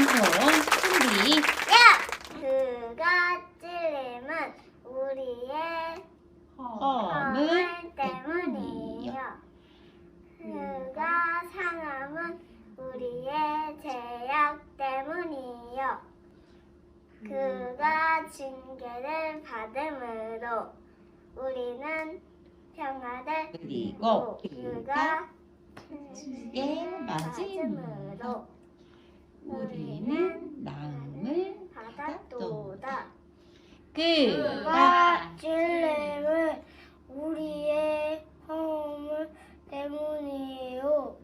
한번 준비. 그가 찔림은 우리의 허물 허물 때문이요. 그가 상함은 우리의 죄악 때문이요. 그가 징계를 받음으로 우리는 평화를 그리고 그가 징계 맞음으로 우리는 나음을 받았도다. 그가 찔림은 우리의 허물 때문이요.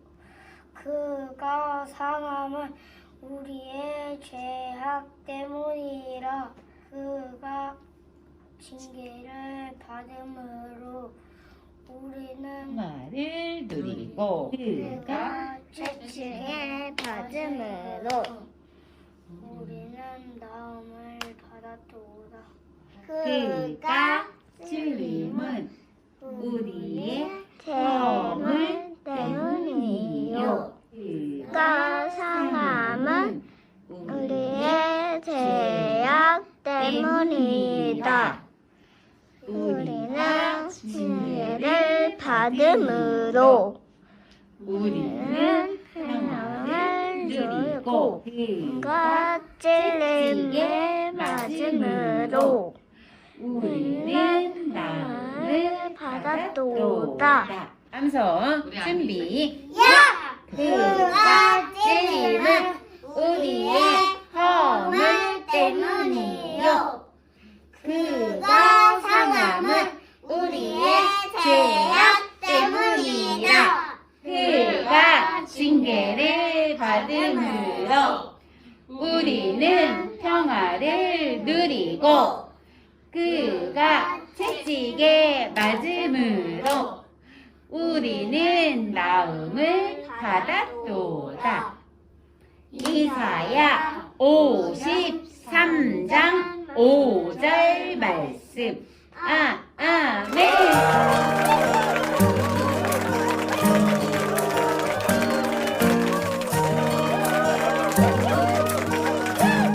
그가 상함은 우리의 죄악 때문이라. 그가 징계를 받음으로 우리는 말을 누리고 그가 채찍에 받음으로 우리는 나음을 받았도다. 그가 찔림은 우리의 허물 때문이요 그가 상함은 우리의 죄악 때문이다. 우리는 징계를 받음으로 우리는 평안을 누리고 그가 찔림에 맞음으로 우리는 나음을 받았도다. 함성 준비. 그가 찔림은 우리의 허물 때문이요. 그가 상함은 우리의 죄악 때문이라. 그가 징계를 받음으로 우리는 평화를 누리고 그가 채찍에 맞음으로 우리는 나음을 받았도다. 이사야 53장 5절 말씀. 아, 아멘.